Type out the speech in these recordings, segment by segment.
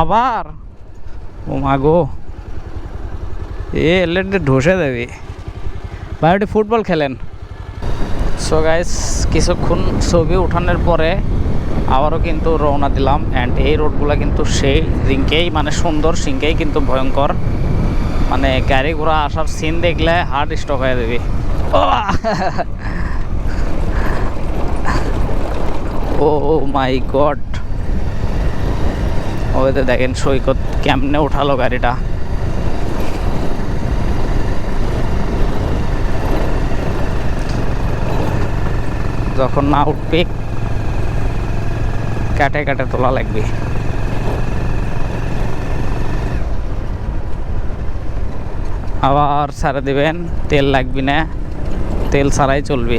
আবার ও মা গো এ এলে ঢসে দেবে ওটি ফুটবল খেলেন সো গাইস কিছুক্ষণ ছবি উঠানোর পরে আবারও কিন্তু রওনা দিলাম অ্যান্ড এই রোডগুলো কিন্তু সেই রিঙ্কেই মানে সুন্দর সিঙ্কেই কিন্তু ভয়ঙ্কর মানে গাড়ি ঘোড়া আসার সিন দেখলে হার্ট স্টক হয়ে দেবে ও মাই গড ওইতে দেখেন সৈকত কেমনে উঠালো গাড়িটা। যখন না উঠবে, কাটে কাটে তোলা লাগবে। আবার ছাড়ে দিবেন, তেল লাগবে না, তেল ছাড়াই চলবে।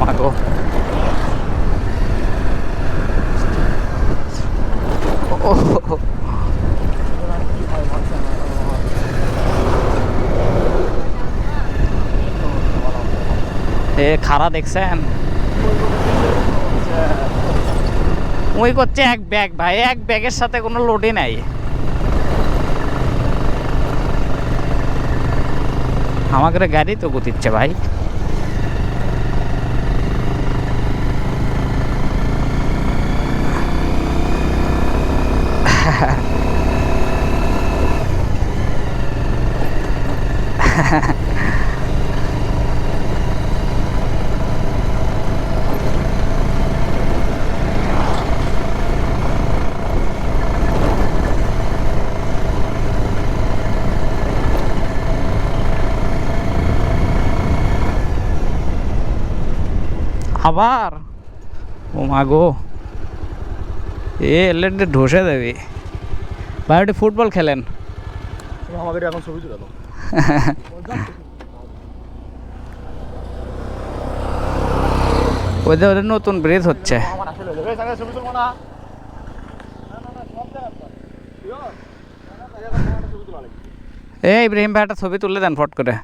মাগো। ও এ খারা দেখছেন? ওই করছে এক ব্যাগ ভাই, এক ব্যাগের সাথে কোনো লোডই নাই। আমাদের গাড়ি তো গুতিচ্ছে ভাই। আবার? ও মা গো। এ এলে ঢসে দেবে। ভাই ওটি ফুটবল খেলেন? আমাদের এখন ছবি তুলে ওদের ওদের নতুন ব্রিজ হচ্ছে। এই ইব্রাহিম ভাই একটা ছবি তুলে দেন ফট করে।